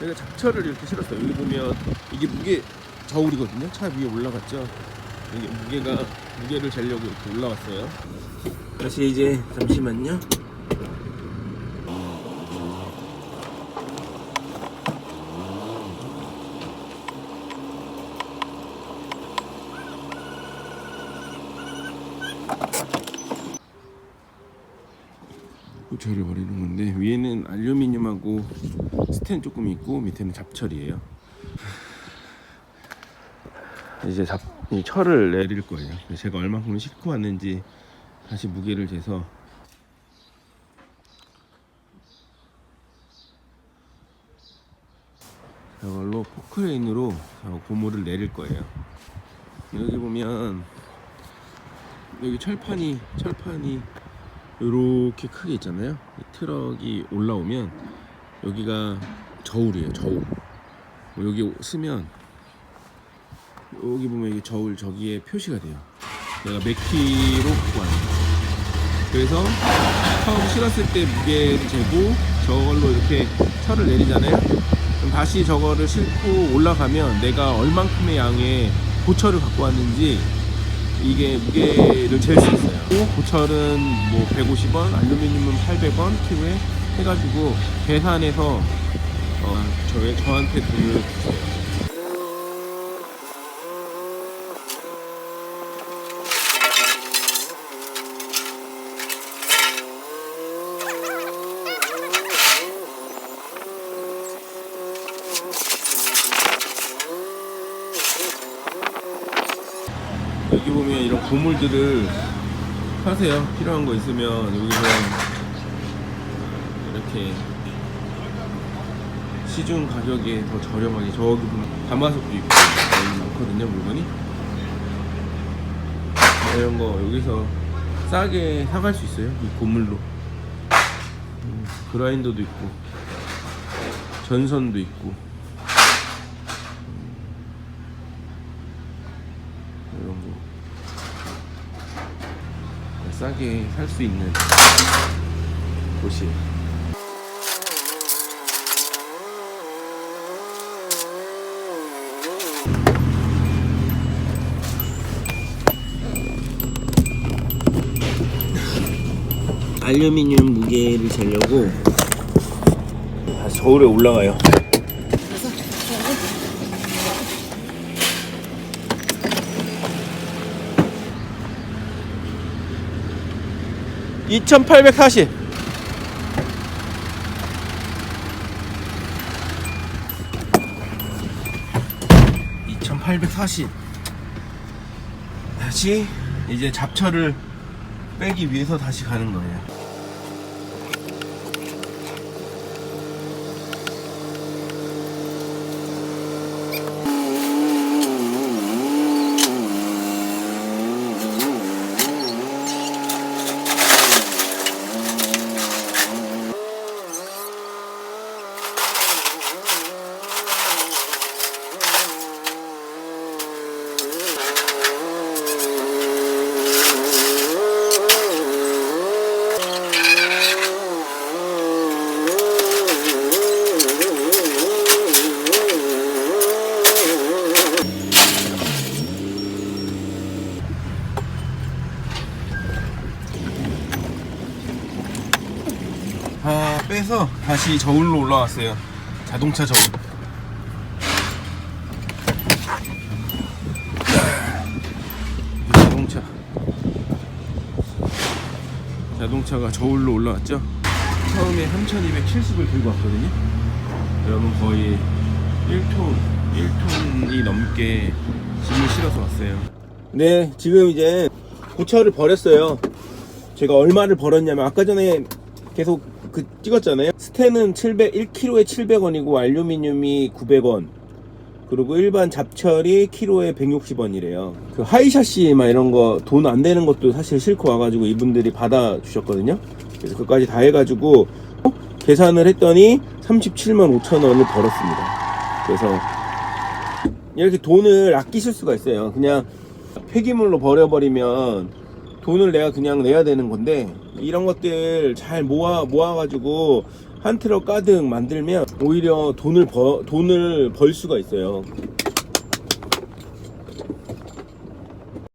내가 잡철을 이렇게 실었어요. 여기 보면 이게 무게 저울이거든요. 차 위에 올라갔죠. 이게 무게가 무게를 재려고 이렇게 올라왔어요. 다시 이제 잠시만요. 고철을 버리는 건데 위에는 알루미늄하고 스텐 조금 있고 밑에는 잡철이에요. 이제 잡, 이 철을 내릴 거예요. 제가 얼마큼 싣고 왔는지 다시 무게를 재서 저걸로 포크레인으로 저 고무를 내릴 거예요. 여기 보면 여기 철판이 철판이 이렇게 크게 있잖아요. 이 트럭이 올라오면 여기가 저울이에요. 저울. 뭐 여기 쓰면 여기 보면 이게 저울 저기에 표시가 돼요. 내가 몇 갖고 왔는지. 그래서 처음 실었을 때 무게를 재고 저걸로 이렇게 철을 내리잖아요. 그럼 다시 저거를 싣고 올라가면 내가 얼만큼의 양의 고철을 갖고 왔는지 이게 무게를 잴 수 있어요. 또 고철은 뭐 150원, 알루미늄은 800원 키로에 해가지고 계산해서 어, 저, 저한테 돈을 주세요. 여기 보면 이런 고물들을 사세요. 필요한 거 있으면 여기서 이렇게 시중 가격에 더 저렴하게 저기 보면 가마솥도 있고 많거든요 물건이. 이런 거 여기서 싸게 사갈 수 있어요 이 고물로. 음, 그라인더도 있고 전선도 있고. 이런 거 싸게 살 수 있는 곳이 알루미늄 무게를 재려고 다시 저울에 올라가요. (2840) (2840) 다시 이제 잡철을 빼기 위해서 다시 가는 거예요. 아 빼서 다시 저울로 올라왔어요. 자동차 저울. 자동차. 자동차가 저울로 올라왔죠? 처음에 3270을 들고 왔거든요. 여러분 거의 1톤 1톤이 넘게 짐을 실어서 왔어요. 네 지금 이제 고철을 버렸어요. 제가 얼마를 벌었냐면 아까 전에 계속 그 찍었잖아요. 스텐은 700, 1kg에 700원이고 알루미늄이 900원. 그리고 일반 잡철이 키로에 160원이래요. 그 하이샤시 막 이런 거 돈 안 되는 것도 사실 싫고 와가지고 이분들이 받아 주셨거든요. 그래서 그까지 다 해가지고 계산을 했더니 37만 5천 원을 벌었습니다. 그래서 이렇게 돈을 아끼실 수가 있어요. 그냥 폐기물로 버려버리면 돈을 내가 그냥 내야 되는 건데 이런 것들 잘 모아 모아가지고 한 트럭 가득 만들면 오히려 돈을 벌 돈을 벌 수가 있어요.